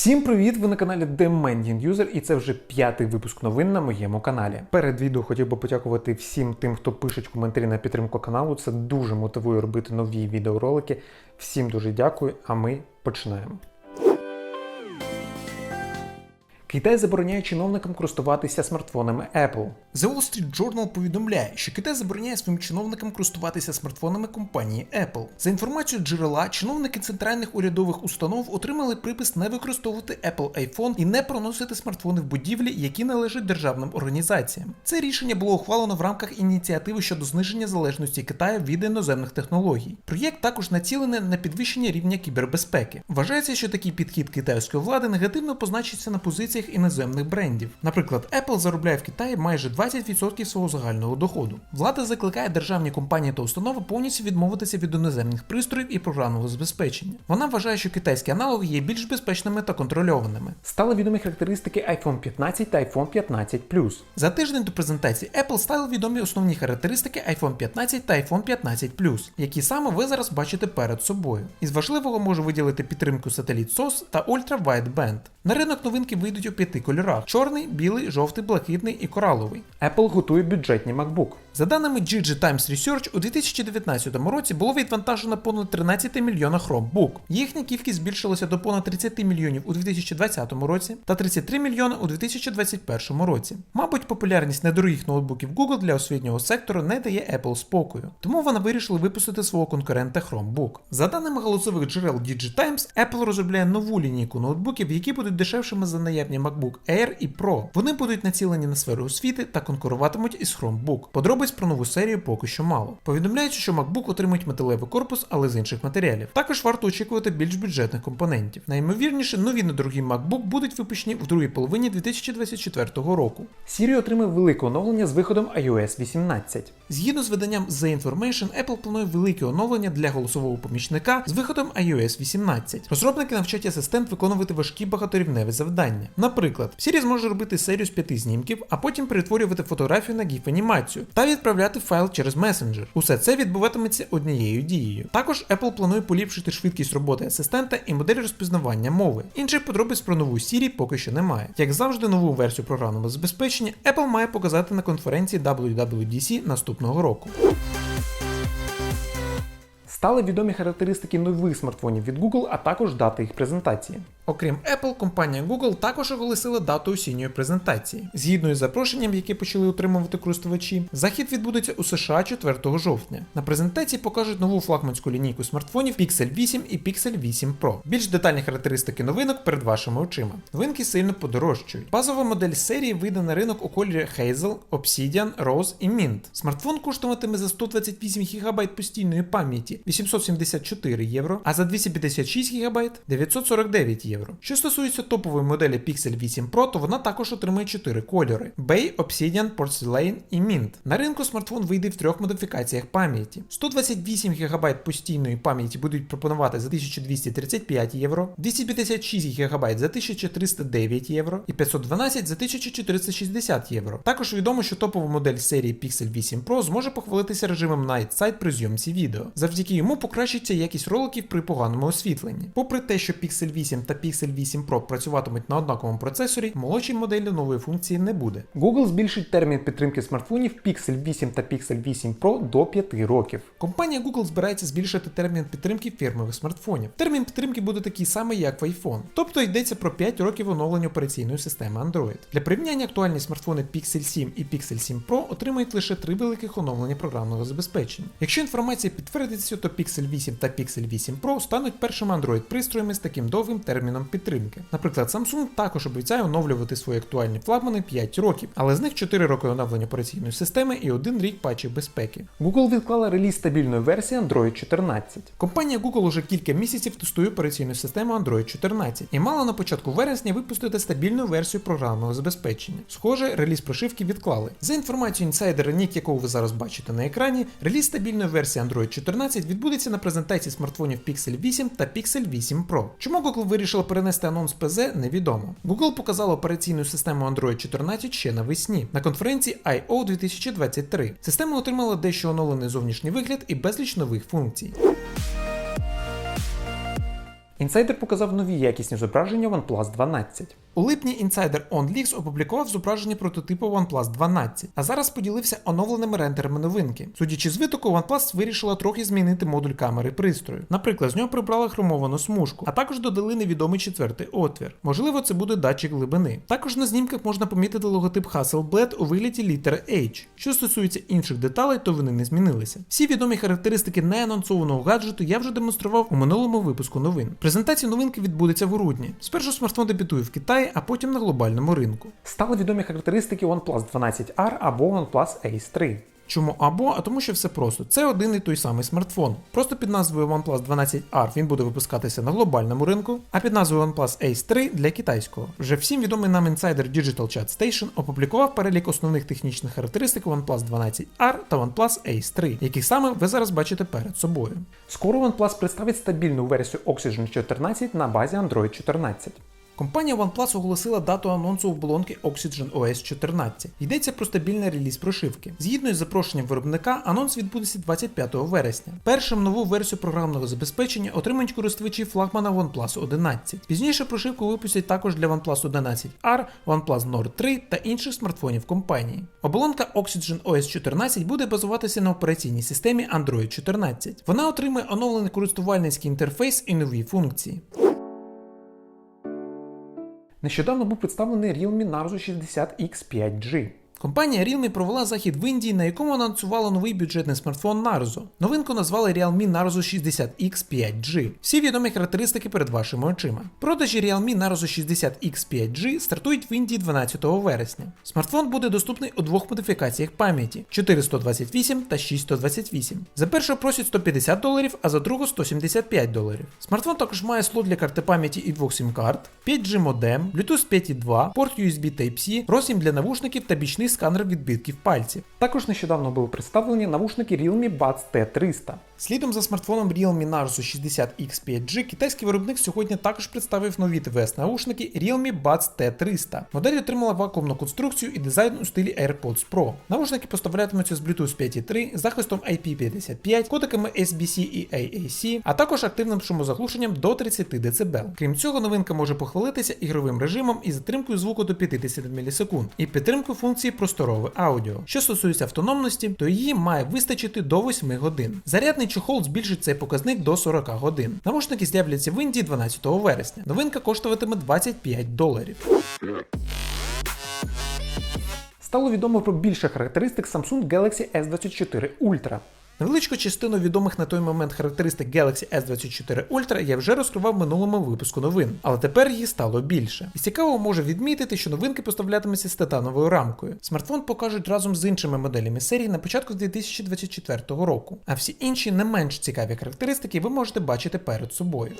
Всім привіт! Ви на каналі Demanding User і це вже п'ятий випуск новин на моєму каналі. Перед відео хотів би подякувати всім тим, хто пише коментарі на підтримку каналу. Це дуже мотивує робити нові відеоролики. Всім дуже дякую, а ми починаємо. Китай забороняє чиновникам користуватися смартфонами Apple. The Wall Street Journal повідомляє, що Китай забороняє своїм чиновникам користуватися смартфонами компанії Apple. За інформацією джерела, чиновники центральних урядових установ отримали припис не використовувати Apple iPhone і не проносити смартфони в будівлі, які належать державним організаціям. Це рішення було ухвалено в рамках ініціативи щодо зниження залежності Китаю від іноземних технологій. Проєкт також націлений на підвищення рівня кібербезпеки. Вважається, що такий підхід китайської влади негативно позначиться на позиціях іноземних брендів. Наприклад, Apple заробляє в Китаї майже 20% свого загального доходу. Влада закликає державні компанії та установи повністю відмовитися від іноземних пристроїв і програмного забезпечення. Вона вважає, що китайські аналоги є більш безпечними та контрольованими. Стали відомі характеристики iPhone 15 та iPhone 15 Plus. За тиждень до презентації Apple стали відомі основні характеристики iPhone 15 та iPhone 15 Plus, які саме ви зараз бачите перед собою. Із важливого можу виділити підтримку сателіт SOS та Ultra Wideband. На ринок новинки вийдуть у п'яти кольорах: чорний, білий, жовтий, блакитний і кораловий. Apple готує бюджетні MacBook. За даними GG Times Research, у 2019 році було відвантажено понад 13 мільйона Chromebook. Їхня кількість збільшилася до понад 30 мільйонів у 2020 році та 33 мільйони у 2021 році. Мабуть, популярність недорогих ноутбуків Google для освітнього сектору не дає Apple спокою, тому вони вирішили випустити свого конкурента Chromebook. За даними голосових джерел GG Times, Apple розробляє нову лінійку ноутбуків, які будуть дешевшими за наявні MacBook Air і Pro. Вони будуть націлені на сферу освіти та конкуруватимуть із Chromebook. Подробиць про нову серію поки що мало. Повідомляється, що MacBook отримують металевий корпус, але з інших матеріалів. Також варто очікувати більш бюджетних компонентів. Найімовірніше, нові недорогі MacBook будуть випущені в другій половині 2024 року. Siri отримає велике оновлення з виходом iOS 18. Згідно з виданням The Information, Apple планує велике оновлення для голосового помічника з виходом iOS 18. Розробники навчать асистент виконувати важкі багаторівневі завдання. Наприклад, Siri зможе робити серію з п'яти знімків, а потім перетворювати фотографію на gif анімацію та відправляти файл через месенджер. Усе це відбуватиметься однією дією. Також Apple планує поліпшити швидкість роботи асистента і модель розпізнавання мови. Інших подробиць про нову Siri поки що немає. Як завжди, нову версію програмного забезпечення Apple має показати на конференції WWDC наступного року. Стали відомі характеристики нових смартфонів від Google, а також дати їх презентації. Окрім Apple, компанія Google також оголосила дату осінньої презентації. Згідно із запрошенням, яке почали отримувати користувачі, захід відбудеться у США 4 жовтня. На презентації покажуть нову флагманську лінійку смартфонів Pixel 8 і Pixel 8 Pro. Більш детальні характеристики новинок перед вашими очима. Новинки сильно подорожчають. Базова модель серії вийде на ринок у кольорі Hazel, Obsidian, Rose і Mint. Смартфон коштуватиме за 128 ГБ постійної пам'яті 874 євро, а за 256 ГБ 949 євро. Що стосується топової моделі Pixel 8 Pro, то вона також отримає 4 кольори: Bay, Obsidian, Porcelain і Mint. На ринку смартфон вийде в трьох модифікаціях пам'яті. 128 ГБ постійної пам'яті будуть пропонувати за 1235 євро, 256 ГБ за 1309 євро і 512 за 1460 євро. Також відомо, що топова модель серії Pixel 8 Pro зможе похвалитися режимом Night Sight при зйомці відео. Завдяки йому покращиться якість роликів при поганому освітленні. Попри те, що Pixel 8 та Pixel 8 Pro працюватимуть на однаковому процесорі, молодшій моделі нової функції не буде. Google збільшить термін підтримки смартфонів Pixel 8 та Pixel 8 Pro до 5 років. Компанія Google збирається збільшити термін підтримки фірмових смартфонів. Термін підтримки буде такий самий, як в iPhone. Тобто йдеться про 5 років оновлення операційної системи Android. Для порівняння актуальні смартфони Pixel 7 і Pixel 7 Pro отримають лише 3 великих оновлення програмного забезпечення. Якщо інформація підтвердиться, то Pixel 8 та Pixel 8 Pro стануть першими Android-пристроями з таким довгим терміном підтримки. Наприклад, Samsung також обіцяє оновлювати свої актуальні флагмани 5 років, але з них 4 роки оновлення операційної системи і 1 рік патчів безпеки. Google відклала реліз стабільної версії Android 14. Компанія Google уже кілька місяців тестує операційну систему Android 14 і мала на початку вересня випустити стабільну версію програмного забезпечення. Схоже, реліз прошивки відклали. За інформацією інсайдера Нік, якого ви зараз бачите на екрані, реліз стабільної версії Android 14 відбудеться на презентації смартфонів Pixel 8 та Pixel 8 Pro. Чому Google вирішила перенести анонс ПЗ, невідомо. Google показала операційну систему Android 14 ще навесні на конференції I.O. 2023. Система отримала дещо оновлений зовнішній вигляд і безліч нових функцій. Інсайдер показав нові якісні зображення OnePlus 12. У липні інсайдер OnLeaks опублікував зображення прототипу OnePlus 12, а зараз поділився оновленими рендерами новинки. Судячи з витоку, OnePlus вирішила трохи змінити модуль камери пристрою. Наприклад, з нього прибрали хромовану смужку, а також додали невідомий четвертий отвір. Можливо, це буде датчик глибини. Також на знімках можна помітити логотип Hasselblad у вигляді літери H. Що стосується інших деталей, то вони не змінилися. Всі відомі характеристики неанонсованого гаджету я вже демонстрував у минулому випуску новин. Презентація новинки відбудеться в грудні. Спершу смартфон дебютує в Китаї, а потім на глобальному ринку. Стали відомі характеристики OnePlus 12R або OnePlus Ace 3. Чому або? А тому що все просто. Це один і той самий смартфон. Просто під назвою OnePlus 12R він буде випускатися на глобальному ринку, а під назвою OnePlus Ace 3 для китайського. Вже всім відомий нам інсайдер Digital Chat Station опублікував перелік основних технічних характеристик OnePlus 12R та OnePlus Ace 3, які саме ви зараз бачите перед собою. Скоро OnePlus представить стабільну версію Oxygen 14 на базі Android 14. Компанія OnePlus оголосила дату анонсу оболонки Oxygen OS 14. Йдеться про стабільний реліз прошивки. Згідно із запрошенням виробника, анонс відбудеться 25 вересня. Першим нову версію програмного забезпечення отримають користувачі флагмана OnePlus 11. Пізніше прошивку випустять також для OnePlus 11R, OnePlus Nord 3 та інших смартфонів компанії. Оболонка Oxygen OS 14 буде базуватися на операційній системі Android 14. Вона отримає оновлений користувальницький інтерфейс і нові функції. Нещодавно був представлений Realme Narzo 60X 5G. Компанія Realme провела захід в Індії, на якому анонсувала новий бюджетний смартфон Narzo. Новинку назвали Realme Narzo 60X 5G. Всі відомі характеристики перед вашими очима. Продажі Realme Narzo 60X 5G стартують в Індії 12 вересня. Смартфон буде доступний у двох модифікаціях пам'яті 428 та 628. За першу просять 150 доларів, а за другу 175 доларів. Смартфон також має слот для карти пам'яті і двох сім-карт, 5G модем, Bluetooth 5.2, порт USB Type-C, роз'єм для навушників та бічний сканер відбитків пальців. Також нещодавно були представлені навушники Realme Buds T300. Слідом за смартфоном Realme Narzo 60X 5G китайський виробник сьогодні також представив нові ТВС наушники Realme Buds T300. Модель отримала вакуумну конструкцію і дизайн у стилі AirPods Pro. Наушники поставлятимуться з Bluetooth 5.3, захистом IP55, кодеками SBC і AAC, а також активним шумозаглушенням до 30 дБ. Крім цього, новинка може похвалитися ігровим режимом і затримкою звуку до 50 мілісекунд, і підтримкою функції просторове аудіо. Що стосується автономності, то її має вистачити до 8 годин. Зарядний чохол збільшить цей показник до 40 годин. Навушники з'являться в Індії 12 вересня. Новинка коштуватиме 25 доларів. Стало відомо про більше характеристик Samsung Galaxy S24 Ultra. Невеличку частину відомих на той момент характеристик Galaxy S24 Ultra я вже розкривав в минулому випуску новин, але тепер їх стало більше. І цікаво може відмітити, що новинки поставлятимуться з титановою рамкою. Смартфон покажуть разом з іншими моделями серії на початку 2024 року, а всі інші не менш цікаві характеристики ви можете бачити перед собою.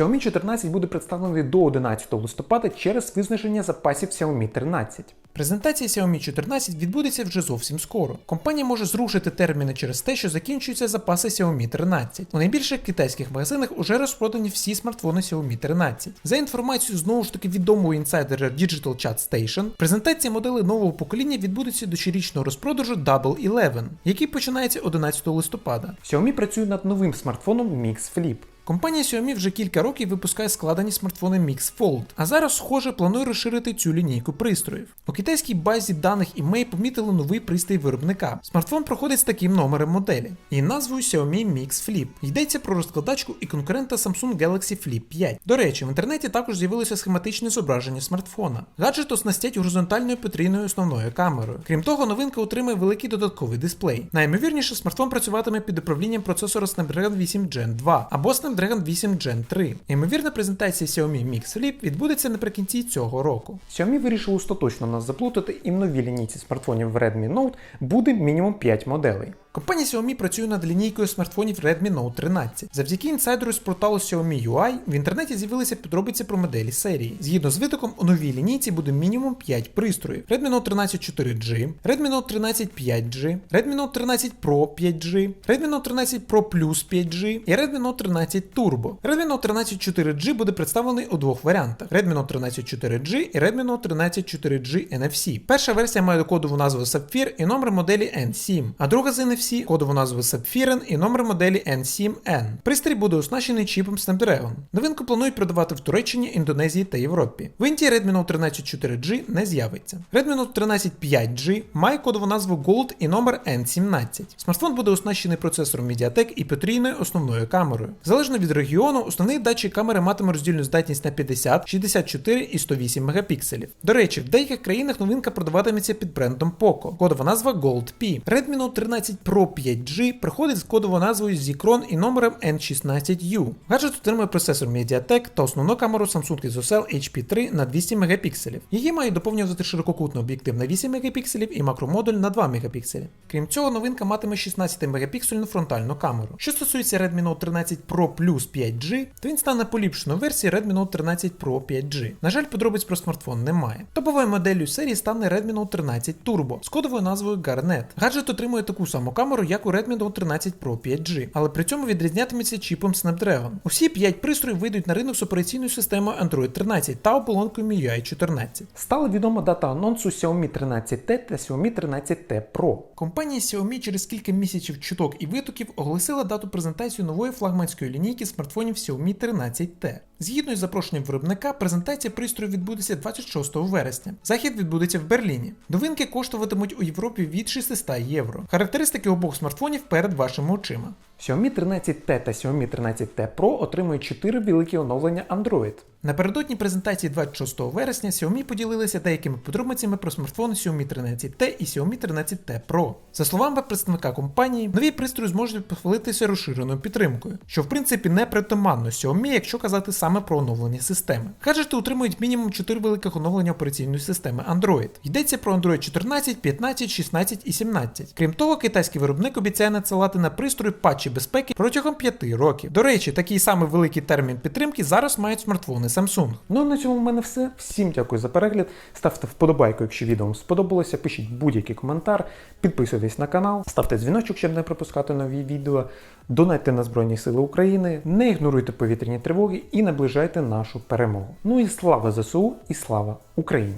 Xiaomi 14 буде представлений до 11 листопада через визначення запасів Xiaomi 13. Презентація Xiaomi 14 відбудеться вже зовсім скоро. Компанія може зрушити терміни через те, що закінчуються запаси Xiaomi 13. У найбільших китайських магазинах уже розпродані всі смартфони Xiaomi 13. За інформацією знову ж таки відомого інсайдера Digital Chat Station, презентація моделей нового покоління відбудеться до щорічного розпродажу Double Eleven, який починається 11 листопада. Xiaomi працює над новим смартфоном Mix Flip. Компанія Xiaomi вже кілька років випускає складені смартфони Mix Fold, а зараз, схоже, планує розширити цю лінійку пристроїв. У китайській базі даних eMay помітили новий пристрій виробника. Смартфон проходить з таким номером моделі і назвою Xiaomi Mix Flip. Йдеться про розкладачку і конкурента Samsung Galaxy Flip 5. До речі, в інтернеті також з'явилося схематичне зображення смартфона. Гаджет оснастять горизонтальною потрійною основною камерою. Крім того, новинка отримає великий додатковий дисплей. Найімовірніше, смартфон працюватиме під управлінням процесора Snapdragon 8 Gen 2 або Snapdragon 8 Gen 3. Ймовірна презентація Xiaomi Mix Flip відбудеться наприкінці цього року. Xiaomi вирішив остаточно нас заплутати, і в новій лінійці смартфонів Redmi Note буде мінімум 5 моделей. Компанія Xiaomi працює над лінійкою смартфонів Redmi Note 13. Завдяки інсайдеру з порталу Xiaomi UI в інтернеті з'явилися підробиці про моделі серії. Згідно з витоком, у новій лінійці буде мінімум 5 пристроїв: Redmi Note 13 4G, Redmi Note 13 5G, Redmi Note 13 Pro 5G, Redmi Note 13 Pro Plus 5G і Redmi Note 13 Turbo. Redmi Note 13 4G буде представлений у двох варіантах: Redmi Note 13 4G і Redmi Note 13 4G NFC. Перша версія має кодову назву Sapphire і номер моделі N7, а друга з NFC NFC, кодову назву Sapphire і номер моделі N7N. Пристрій буде оснащений чіпом Snapdragon. Новинку планують продавати в Туреччині, Індонезії та Європі. В Індії Redmi Note 13 4G не з'явиться. Redmi Note 13 5G має кодову назву Gold і номер N17. Смартфон буде оснащений процесором MediaTek і потрійною основною камерою. Залежно від регіону, основний датчик камери матиме роздільну здатність на 50, 64 і 108 мегапікселів. До речі, в деяких країнах новинка продаватиметься під брендом Poco. Кодова назва Gold P. Redmi Note 13 Pro 5G приходить з кодовою назвою Zikron і номером N16U. Гаджет отримує процесор MediaTek та основну камеру Samsung ISOCELL HP3 на 200 мегапікселів. Її має доповнювати ширококутний об'єктив на 8 мегапікселів і макромодуль на 2 мегапікселі. Крім цього, новинка матиме 16 мегапіксельну фронтальну камеру. Що стосується Redmi Note 13 Pro Plus 5G, то він стане поліпшеною версією Redmi Note 13 Pro 5G. На жаль, подробиць про смартфон немає. Топовою моделлю серії стане Redmi Note 13 Turbo з кодовою назвою Garnet. Гаджет отримує таку саму камеру, як у Redmi Note 13 Pro 5G, але при цьому відрізнятиметься чіпом Snapdragon. Усі 5 пристроїв вийдуть на ринок з операційною системою Android 13 та оболонкою MIUI 14. Стала відома дата анонсу Xiaomi 13T та Xiaomi 13T Pro. Компанія Xiaomi через кілька місяців чуток і витоків оголосила дату презентації нової флагманської лінійки смартфонів Xiaomi 13T. Згідно із запрошенням виробника, презентація пристрою відбудеться 26 вересня. Захід відбудеться в Берліні. Новинки коштуватимуть у Європі від 600 євро. Характеристики обох смартфонів перед вашими очима. Xiaomi 13T та Xiaomi 13T Pro отримують 4 великі оновлення Android. Напередодні презентації 26 вересня Xiaomi поділилися деякими подробицями про смартфони Xiaomi 13T і Xiaomi 13T Pro. За словами представника компанії, нові пристрої зможуть похвалитися розширеною підтримкою, що в принципі не притаманно Xiaomi, якщо казати саме про оновлення системи. Гаджети отримують мінімум 4 великих оновлення операційної системи Android. Йдеться про Android 14, 15, 16 і 17. Крім того, китайський виробник обіцяє надсилати на пристрої патчі безпеки протягом 5 років. До речі, такий самий великий термін підтримки зараз мають смартфони Samsung. Ну а на цьому в мене все. Всім дякую за перегляд. Ставте вподобайку, якщо відео вам сподобалося. Пишіть будь-який коментар, підписуйтесь на канал, ставте дзвіночок, щоб не пропускати нові відео. Донайте на Збройні Сили України, не ігноруйте повітряні тривоги і наближайте нашу перемогу. Ну і слава ЗСУ, і слава Україні!